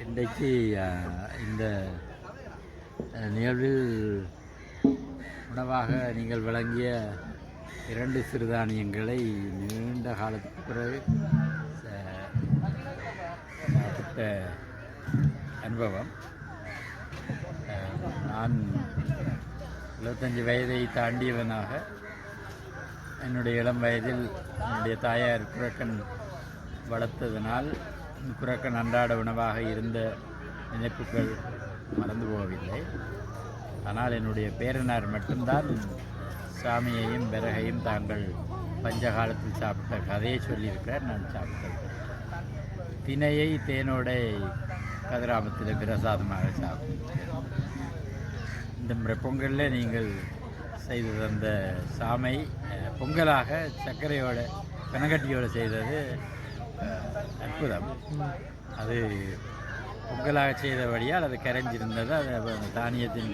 இன்றைக்கு இந்த நிகழ்வில் உணவாக நீங்கள் வழங்கிய இரண்டு சிறுதானியங்களை நீண்ட காலத்துக்கு பிறகு சாப்பிட்ட அனுபவம். நான் இருபத்தஞ்சி வயதை தாண்டியவனாக என்னுடைய இளம் வயதில் என்னுடைய தாயார் குரக்கன் வளர்த்ததனால் குரக்கன் அன்றாட உணவாக இருந்த நினைப்புகள் மறந்து போகவில்லை. ஆனால் என்னுடைய பேரனார் மட்டும்தான் சாமியையும் விறகையும் தாங்கள் பஞ்சகாலத்தில் சாப்பிட்ட கதையை சொல்லியிருக்கிறார் நான் சாப்பிட்டது. தினையை தேனோட கதிராமத்தில் பிரசாதமாக சாப்பிட்டேன். இந்த முறை பொங்கலில் நீங்கள் செய்து தந்த சாமை பொங்கலாக சர்க்கரையோட கனகட்டியோடு செய்தது அற்புதம். அது பொங்கலாக செய்தபடியால் அது கரைஞ்சிருந்தது. அது தானியத்தின்